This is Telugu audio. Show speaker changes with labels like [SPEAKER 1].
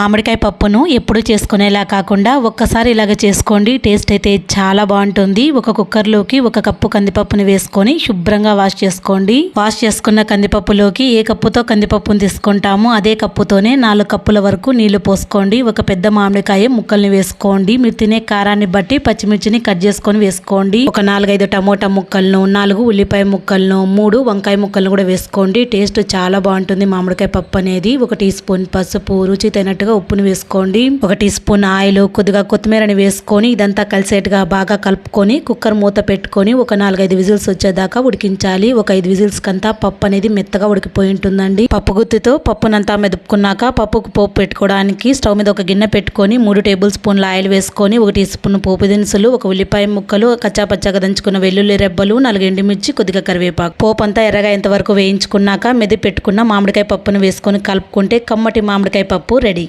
[SPEAKER 1] మామిడికాయ పప్పును ఎప్పుడు చేసుకునేలా కాకుండా ఒక్కసారి ఇలాగ చేసుకోండి. టేస్ట్ అయితే చాలా బాగుంటుంది. ఒక కుక్కర్లోకి ఒక కప్పు కందిపప్పుని వేసుకొని శుభ్రంగా వాష్ చేసుకోండి. వాష్ చేసుకున్న కందిపప్పులోకి ఏ కప్పుతో కందిపప్పును తీసుకుంటామో అదే కప్పుతోనే నాలుగు కప్పుల వరకు నీళ్ళు పోసుకోండి. ఒక పెద్ద మామిడికాయ ముక్కల్ని వేసుకోండి. మీరు తినే కారాన్ని బట్టి పచ్చిమిర్చిని కట్ చేసుకొని వేసుకోండి. ఒక నాలుగైదు టమోటా ముక్కలను నాలుగు ఉల్లిపాయ ముక్కలను మూడు వంకాయ ముక్కలను కూడా వేసుకోండి. టేస్ట్ చాలా బాగుంటుంది మామిడికాయ పప్పు అనేది. ఒక టీ స్పూన్ పసుపు రుచి తగినట్టుగా ఉప్పును వేసుకోండి. ఒక టీ స్పూన్ ఆయిల్ కొద్దిగా కొత్తిమీరని వేసుకొని ఇదంతా కలిసేట్టుగా బాగా కలుపుకొని కుక్కర్ మూత పెట్టుకొని ఒక నాలుగైదు విజిల్స్ వచ్చేదాకా ఉడికించాలి. ఒక ఐదు విజిల్స్ కంతా పప్పు అనేది మెత్తగా ఉడికిపోయి ఉంటుందండి. పప్పు గుత్తితో పప్పునంతా మెదుపుకున్నాక పప్పుకు పోపు పెట్టుకోవడానికి స్టవ్ మీద ఒక గిన్నె పెట్టుకొని మూడు టేబుల్ స్పూన్ల ఆయిల్ వేసుకొని ఒక టీ స్పూన్ పోపు దినుసులు ఒక ఉల్లిపాయ ముక్కలు కచ్చా పచ్చగా దంచుకున్న వెల్లుల్లి రెబ్బలు నాలుగు ఎండుమిర్చి కొద్దిగా కరివేపాకు. పోపు అంతా ఎర్రగా వరకు వేయించుకున్నాక మెది పెట్టుకున్న మామిడికాయ పప్పును వేసుకొని కలుపుకుంటే కమ్మటి మామిడికాయ పప్పు రెడీ.